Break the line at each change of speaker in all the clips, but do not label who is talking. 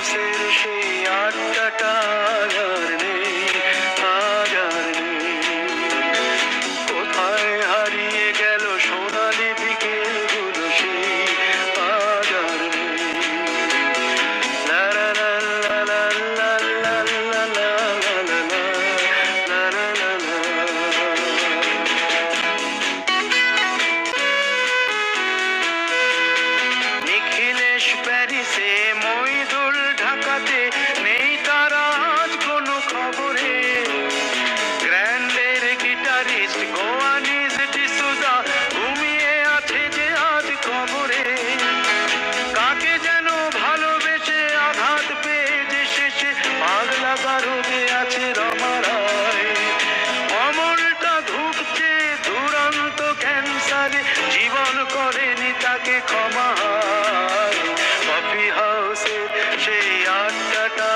closer the same. করেনি তাকে ক্ষমা। কফি হাউসের সেই আড্ডাটা।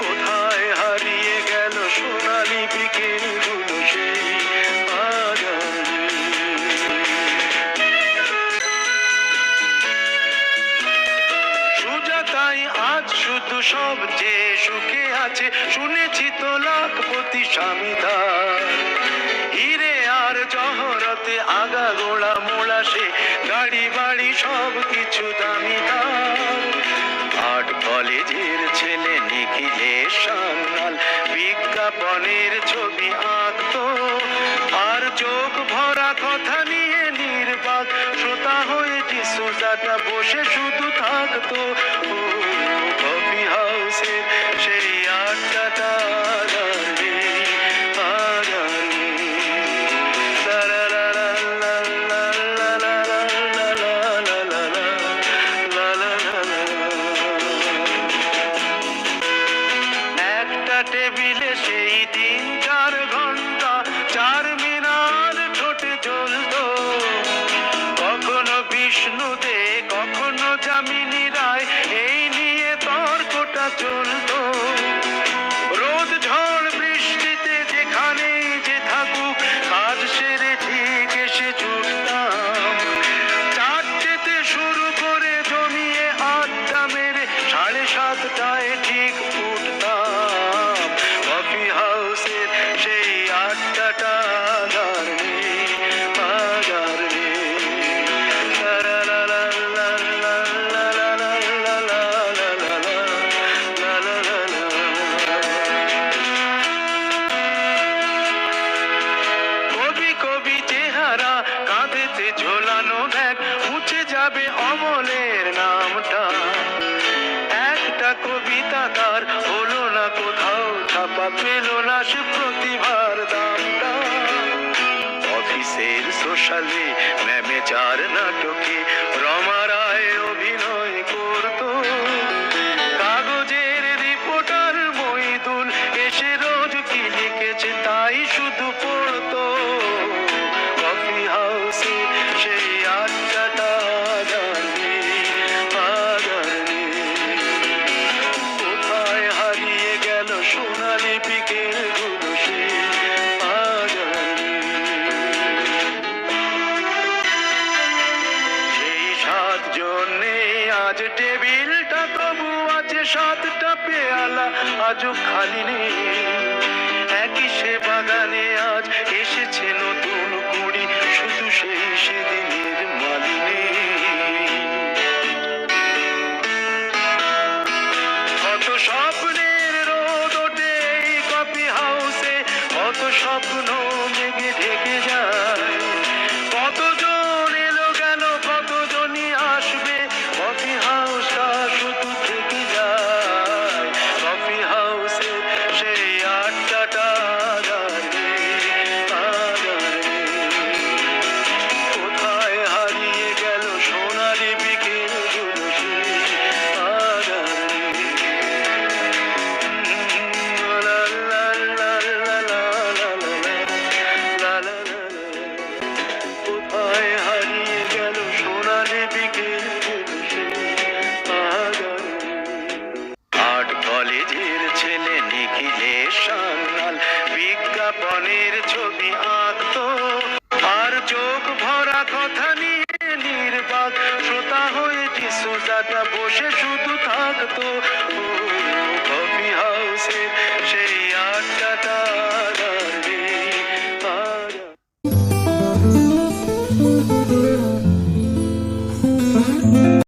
কোথায় হারিয়ে গেল সোনালি আজ শুধু সব যে সুখে আছে, শুনেছি তো লাখপতি স্বামীদার কিছু দামি আট কলেজের ছেলে নিখিলের সান্যাল বিজ্ঞাপনের ছবি আঁকতো। আর চোখ ভরা কথা নিয়ে নির্বাক, শ্রোতা হয়ে সুজাতা বসে শুধু থাকতো। কফি হাউসে টেবিলে সেই তিন চার ঘণ্টা, চার মিনার ঠোঁটে চলতো কখনো বিষ্ণু দে কখনো যামিনী রায় এই নিয়ে তর্কটা চলতো। যাবে অমলের নামটা। একটা কবিতা তার হলো না কোথাও, ছাপা পেল না সে প্রতিভার দামটা। অফিসের সোশ্যালে ম্যামে চার নাটকে রমা সাতটা পেয়ালা আজও খালি নেই। একই সে বাগানে আজ এসেছে নতুন কুড়ি, শুধু সেই সেদিনের মালিনী। কত স্বপ্নের রোদ ওঠে কফি হাউসে, কত স্বপ্ন মেঘে ঢেকে যায়।